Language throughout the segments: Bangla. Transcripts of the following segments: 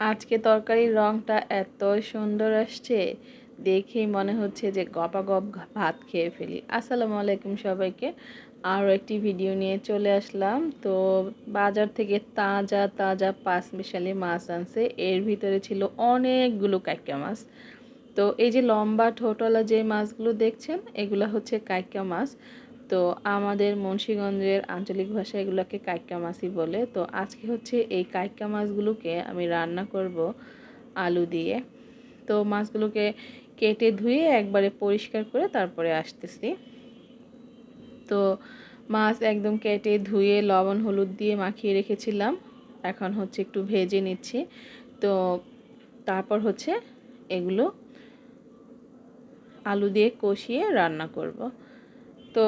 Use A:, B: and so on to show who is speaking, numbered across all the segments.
A: আজকে তরকারির রংটা এত সুন্দর আসছে, দেখেই মনে হচ্ছে যে গপাগপ ভাত খেয়ে ফেলি। আসসালামু আলাইকুম সবাইকে। আরও একটি ভিডিও নিয়ে চলে আসলাম। তো বাজার থেকে তাজা তাজা পাঁচ মিশালি মাছ আনছে। এর ভিতরে ছিল অনেকগুলো কাইকা মাছ। তো এই যে লম্বা ঠোঁটওয়ালা যে মাছগুলো দেখছেন, এগুলো হচ্ছে কাইকা মাছ। তো আমাদের মুন্সীগঞ্জের আঞ্চলিক ভাষায় এগুলোকে কাইকা মাছই বলে। তো আজকে হচ্ছে এই কাইকা মাছগুলোকে আমি রান্না করব আলু দিয়ে। তো মাছগুলোকে কেটে ধুয়ে একবারে পরিষ্কার করে তারপরে আসতেছি। তো মাছ একদম কেটে ধুয়ে লবণ, হলুদ দিয়ে মাখিয়ে রেখেছিলাম। এখন হচ্ছে একটু ভেজে নিচ্ছি। তো তারপর হচ্ছে এগুলো আলু দিয়ে কষিয়ে রান্না করব। তো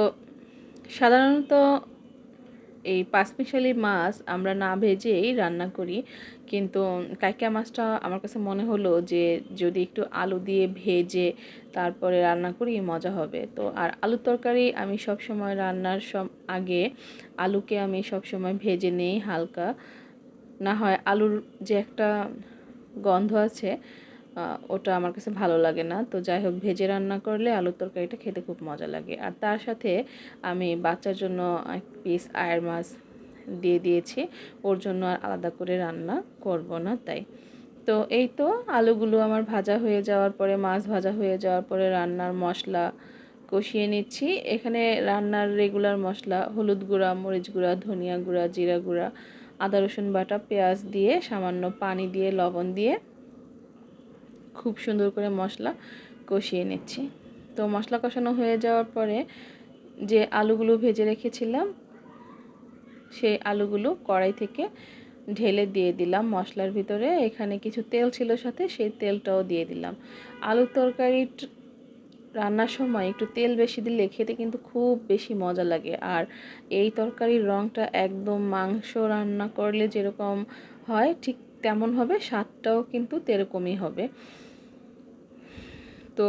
A: সাধারণত এই পাঁচমিশালি মাছ আমরা না ভেজেই রান্না করি। কিন্তু কাইকা মাছটা আমার কাছে মনে হলো যে, যদি একটু আলু দিয়ে ভেজে তারপরে রান্না করি, মজা হবে। তো আর আলুর তরকারি আমি সব সময় রান্নার সব আগে আলুকে আমি সব সময় ভেজে নেই হালকা। না হয় আলুর যে একটা গন্ধ আছে ওটা আমার কাছে ভালো লাগে না। তো যাই হোক, ভেজে রান্না করলে আলুর তরকারিটা খেতে খুব মজা লাগে। আর তার সাথে আমি বাচ্চার জন্য এক পিস আয়ের মাছ দিয়ে দিয়েছি। ওর জন্য আর আলাদা করে রান্না করব না তাই। তো এই তো আলুগুলো আমার ভাজা হয়ে যাওয়ার পরে, মাছ ভাজা হয়ে যাওয়ার পরে রান্নার মশলা কষিয়ে নিচ্ছি। এখানে রান্নার রেগুলার মশলা হলুদ গুঁড়া, মরিচ গুঁড়া, ধনিয়া গুঁড়া, জিরা গুঁড়া, আদা রসুন বাটা, পেঁয়াজ দিয়ে সামান্য পানি দিয়ে, লবণ দিয়ে খুব সুন্দর করে মশলা কষিয়ে নিচ্ছি। তো মশলা কষানো হয়ে যাওয়ার পরে যে আলুগুলো ভেজে রেখেছিলাম, সেই আলুগুলো কড়াই থেকে ঢেলে দিয়ে দিলাম মশলার ভিতরে। এখানে কিছু তেল ছিল সাথে, সেই তেলটাও দিয়ে দিলাম। আলুর তরকারি রান্নার সময় একটু তেল বেশি দিলে খেতে কিন্তু খুব বেশি মজা লাগে। আর এই তরকারির রঙটা একদম মাংস রান্না করলে যেরকম হয়, ঠিক তেমন হবে, স্বাদটাও কিন্তু তেরকমই হবে। তো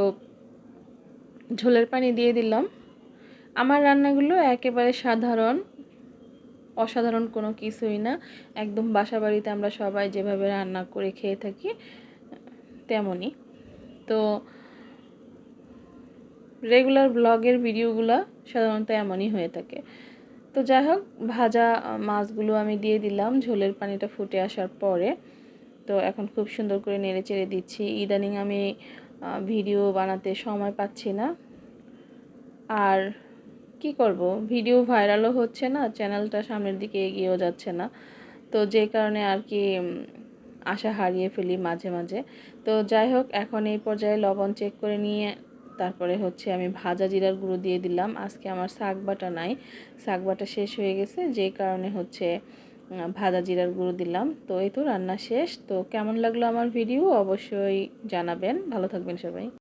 A: ঝোলের পানি দিয়ে দিলাম। আমার রান্নাগুলো একেবারে সাধারণ, অসাধারণ কোনো কিছুই না। একদম বাসা বাড়িতে আমরা সবাই যেভাবে রান্না করে খেয়ে থাকি, তেমনই। তো রেগুলার ব্লগের ভিডিওগুলো সাধারণত এমনই হয়ে থাকে। তো যাই হোক, ভাজা মাছগুলো আমি দিয়ে দিলাম। ঝোলের পানিটা ফুটে আসার পরে তো এখন খুব সুন্দর করে নেড়ে চেড়ে দিচ্ছি। ইদানিং আমি ভিডিও বানাতে সময় পাচ্ছি না। আর কি করব? ভিডিও ভাইরালও হচ্ছে না, চ্যানেলটা সামনের দিকে এগিয়েও যাচ্ছে না। তো যে কারণে আর কি আশা হারিয়ে ফেলি মাঝে মাঝে। তো যাই হোক, এখন এই পর্যায়ে লবণ চেক করে নিয়ে তারপরে হচ্ছে আমি ভাজা জিরার গুঁড়ো দিয়ে দিলাম। আজকে আমার শাক বাটা নাই। শাক বাটা শেষ হয়ে গেছে, যে কারণে হচ্ছে ভাজা জিরার গুঁড়ো দিলাম। তো এই তো রান্না শেষ। তো কেমন লাগল আমার ভিডিও? অবশ্যই জানাবেন। ভালো থাকবেন সবাই।